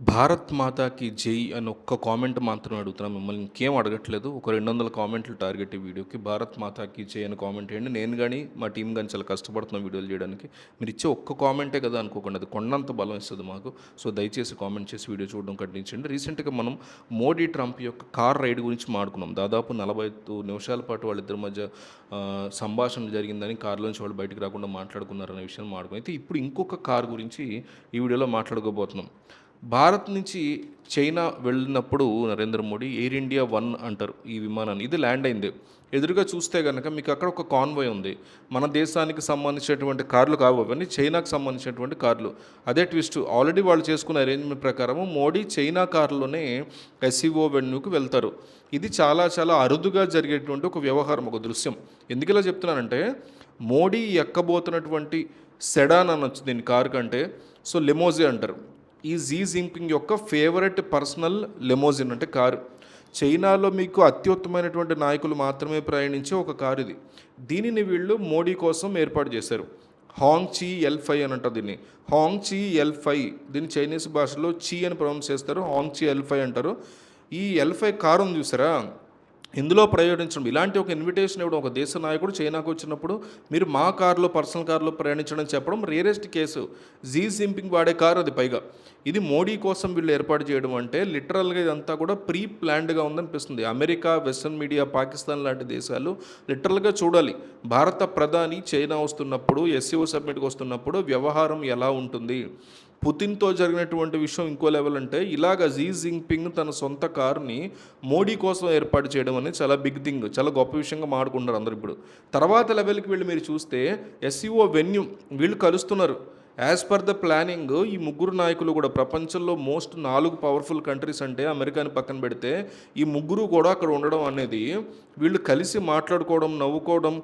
భారత్ మాతాకి జై అని ఒక్క కామెంట్ మాత్రం అడుగుతున్నా. మిమ్మల్ని ఇంకేం అడగట్లేదు. ఒక రెండు వందల కామెంట్లు టార్గెట్ ఈ వీడియోకి. భారత్ మాతాకి జై అని కామెంట్ చేయండి. నేను కానీ మా టీం కానీ చాలా కష్టపడుతున్నాం వీడియోలు చేయడానికి. మీరు ఇచ్చే ఒక్క కామెంటే కదా అనుకోకుండా. అది కొండంత బలం ఇస్తుంది మాకు. సో దయచేసి కామెంట్ చేసి వీడియో చూడడం కట్టించండి రీసెంట్గా మనం మోడీ ట్రంప్ యొక్క కార్ రైడ్ గురించి మాడుకున్నాం దాదాపు నలభై ఐదు నిమిషాల పాటు వాళ్ళిద్దరి మధ్య సంభాషణ జరిగిందని కారులోంచి వాళ్ళు బయటకు రాకుండా మాట్లాడుకున్నారనే విషయం మాడుకున్నాం అయితే ఇప్పుడు ఇంకొక కార్ గురించి ఈ వీడియోలో మాట్లాడుకోబోతున్నాం భారత్ నుంచి చైనా వెళ్ళినప్పుడు Narendra Modi Air India One అంటారు ఈ విమానాన్ని. ఇది ల్యాండ్ అయింది. ఎదురుగా చూస్తే కనుక మీకు అక్కడ ఒక కాన్వాయ్ ఉంది. మన దేశానికి సంబంధించినటువంటి కార్లు కావు అవన్నీ చైనాకు సంబంధించినటువంటి కార్లు. అదే ట్విస్ట్ ఆల్రెడీ వాళ్ళు చేసుకున్న అరేంజ్మెంట్ ప్రకారం మోడీ చైనా కార్లోనే ఎస్ఈఓ వెన్యూకి వెళ్తారు. ఇది చాలా చాలా అరుదుగా జరిగేటువంటి ఒక వ్యవహారం ఒక దృశ్యం. ఎందుకు ఇలా చెప్తున్నానంటే మోడీ ఎక్కబోతున్నటువంటి సెడాన్ అనొచ్చు దీని కారు కంటే సో లెమోజీ అంటారు. ఈ జీ జింపింగ్ యొక్క ఫేవరెట్ పర్సనల్ లెమోజిన్ అంటే కారు. చైనాలో మీకు అత్యుత్తమైనటువంటి నాయకులు మాత్రమే ప్రయాణించే ఒక కారు ఇది. దీనిని వీళ్ళు మోడీ కోసం ఏర్పాటు చేశారు. హాంగ్ చీ ఎల్ ఫైవ్ అని అంటారు దీన్ని. హాంగ్ చీ ఎల్ ఫైవ్ దీన్ని చైనీస్ భాషలో చీ అని ప్రొనౌన్స్ చేస్తారు. హాంగ్ చీ ఎల్ ఫైవ్ అంటారు. ఈ ఎల్ ఫైవ్ కారు ఉంది చూసారా? ఇందులో ప్రయాణించడం ఇలాంటి ఒక ఇన్విటేషన్ ఇవ్వడం. ఒక దేశ నాయకుడు చైనాకు వచ్చినప్పుడు మీరు మా కారులో పర్సనల్ కారులో ప్రయాణించడం చెప్పడం రియరెస్ట్ కేసు జీ జింపింగ్ వాడే కారు అది పైగా. ఇది మోడీ కోసం వీళ్ళు ఏర్పాటు చేయడం అంటే లిటరల్గా ఇదంతా కూడా ప్రీ ప్లాన్డ్గా ఉందనిపిస్తుంది. అమెరికా వెస్ట్రన్ మీడియా పాకిస్తాన్ లాంటి దేశాలు లిటరల్గా చూడాలి. భారత ప్రధాని చైనా వస్తున్నప్పుడు ఎస్సీఓ సబ్మిట్కి వస్తున్నప్పుడు వ్యవహారం ఎలా ఉంటుంది? పుతిన్తో జరిగినటువంటి విషయం ఇంకో లెవెల్ అంటే ఇలాగ జీ జింపింగ్ తన సొంత కారుని మోడీ కోసం ఏర్పాటు చేయడం అనేది చాలా బిగ్ థింగ్ చాలా గొప్ప విషయంగా మాట్లాడుకుంటారు అందరు ఇప్పుడు. తర్వాత లెవెల్కి వెళ్ళి మీరు చూస్తే ఎస్సీఓ వెన్యూ వీళ్ళు కలుస్తున్నారు. యాజ్ పర్ ద ప్లానింగ్ ఈ ముగ్గురు నాయకులు కూడా ప్రపంచంలో మోస్ట్ నాలుగు పవర్ఫుల్ కంట్రీస్ అంటే అమెరికాని పక్కన పెడితే ఈ ముగ్గురు కూడా అక్కడ ఉండడం అనేది వీళ్ళు కలిసి మాట్లాడుకోవడం నవ్వుకోవడం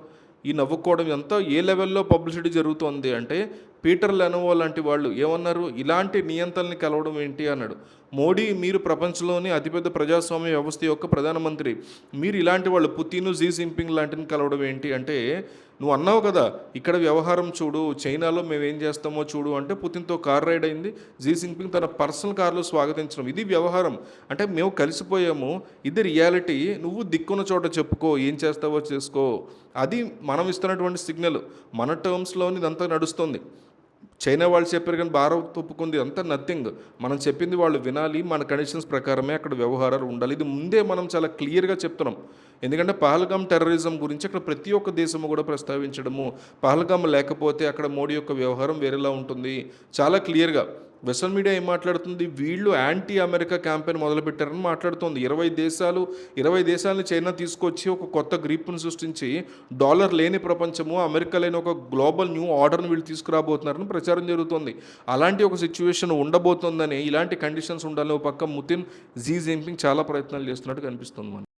ఈ నవ్వుకోవడం ఎంత ఏ లెవెల్లో పబ్లిసిటీ జరుగుతోంది అంటే పీటర్ లెనోవో లాంటి వాళ్ళు ఏమన్నారు? ఇలాంటి నియంత్రణని కలవడం ఏంటి? అన్నాడు. మోడీ మీరు ప్రపంచంలోని అతిపెద్ద ప్రజాస్వామ్య వ్యవస్థ యొక్క ప్రధానమంత్రి. మీరు ఇలాంటి వాళ్ళు పుతిన్ జీ జింపింగ్ లాంటిని కలవడం ఏంటి? అంటే నువ్వు అన్నావు కదా ఇక్కడ వ్యవహారం చూడు చైనాలో మేము ఏం చేస్తామో చూడు అంటే పుతిన్తో కార్ రైడ్ అయింది. జీ జింపింగ్ తన పర్సనల్ కార్లో స్వాగతించడం. ఇది వ్యవహారం. అంటే మేము కలిసిపోయాము. ఇది రియాలిటీ. నువ్వు దిక్కున్న చోట చెప్పుకో ఏం చేస్తావో చేసుకో. అది మనం ఇస్తున్నటువంటి సిగ్నల్. మన టర్మ్స్లోని ఇదంతా నడుస్తుంది. చైనా వాళ్ళు చెప్పారు కానీ భారత్ ఒప్పుకుంది. అంతా నథింగ్ మనం చెప్పింది వాళ్ళు వినాలి. మన కండిషన్స్ ప్రకారమే అక్కడ వ్యవహారాలు ఉండాలి. ఇది ముందే మనం చాలా క్లియర్గా చెప్తున్నాం. ఎందుకంటే పహల్గామ్ టెర్రరిజం గురించి అక్కడ ప్రతి ఒక్క దేశము కూడా ప్రస్తావించడము. పహల్గామ్ లేకపోతే అక్కడ మోడీ యొక్క వ్యవహారం వేరేలా ఉంటుంది. చాలా క్లియర్గా వెస్ట్రన్ మీడియా ఏం మాట్లాడుతుంది? వీళ్ళు యాంటీ అమెరికా క్యాంపెయిన్ మొదలుపెట్టారని మాట్లాడుతుంది. ఇరవై దేశాలు ఇరవై దేశాలను చైనా తీసుకొచ్చి ఒక కొత్త గ్రీప్ను సృష్టించి డాలర్ లేని ప్రపంచము అమెరికా లేని ఒక గ్లోబల్ న్యూ ఆర్డర్ని వీళ్ళు తీసుకురాబోతున్నారని ప్రచారం జరుగుతుంది. అలాంటి ఒక సిచ్యువేషన్ ఉండబోతోందని ఇలాంటి కండిషన్స్ ఉండాలని ఒక పక్క ముతిన్ జీ జింపింగ్ చాలా ప్రయత్నాలు చేస్తున్నట్టు కనిపిస్తుంది మనకి.